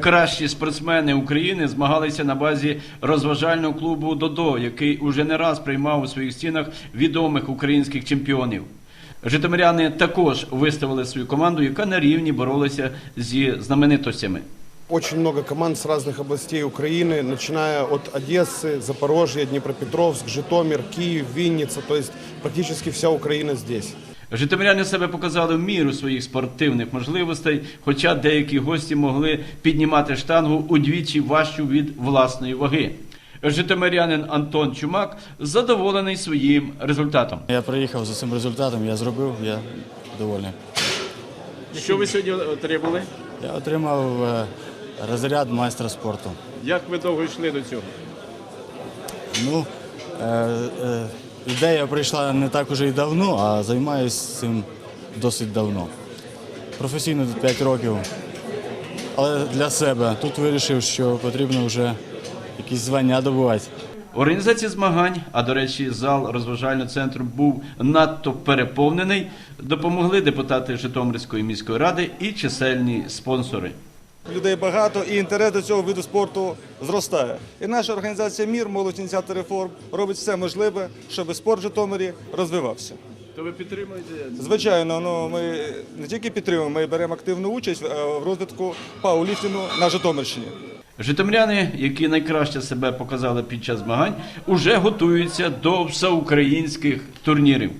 кращі спортсмени України змагалися на базі розважального клубу Додо, який уже не раз приймав у своїх стінах відомих українських чемпіонів. Житомиряни також виставили свою команду, яка на рівні боролася зі знаменитостями. Очень много команд с разных областей Украины, начиная от Одессы, Запорожья, Днепропетровск, Житомир, Киев, Винница. То есть практически вся Украина здесь. Житомиряни себе показали в міру своїх спортивних можливостей, хоча деякі гості могли піднімати штангу удвічі важчу від власної ваги. Житомирянин Антон Чумак задоволений своїм результатом. Я приїхав за цим результатом, я зробив, я довольний. Що ви сьогодні отримали? Я отримав е, розряд майстра спорту. Як ви довго йшли до цього? Ну, е, е, ідея прийшла не так уже і давно, а займаюся цим досить давно. Професійно тут 5 років. Але для себе тут вирішив, що потрібно вже якісь звання добувати. Організація змагань, а до речі, зал розважального центру був надто переповнений. Допомогли депутати Житомирської міської ради і чисельні спонсори. Людей багато і інтерес до цього виду спорту зростає. І наша організація Мір, молодь ініціатор реформ робить все можливе, щоб спорт в Житомирі розвивався. То ви підтримуєте? Звичайно, ну ми не тільки підтримуємо, ми беремо активну участь е, в розвитку пауліфтингу на Житомирщині. Житомиряни, які найкраще себе показали під час змагань, уже готуються до всеукраїнських турнірів.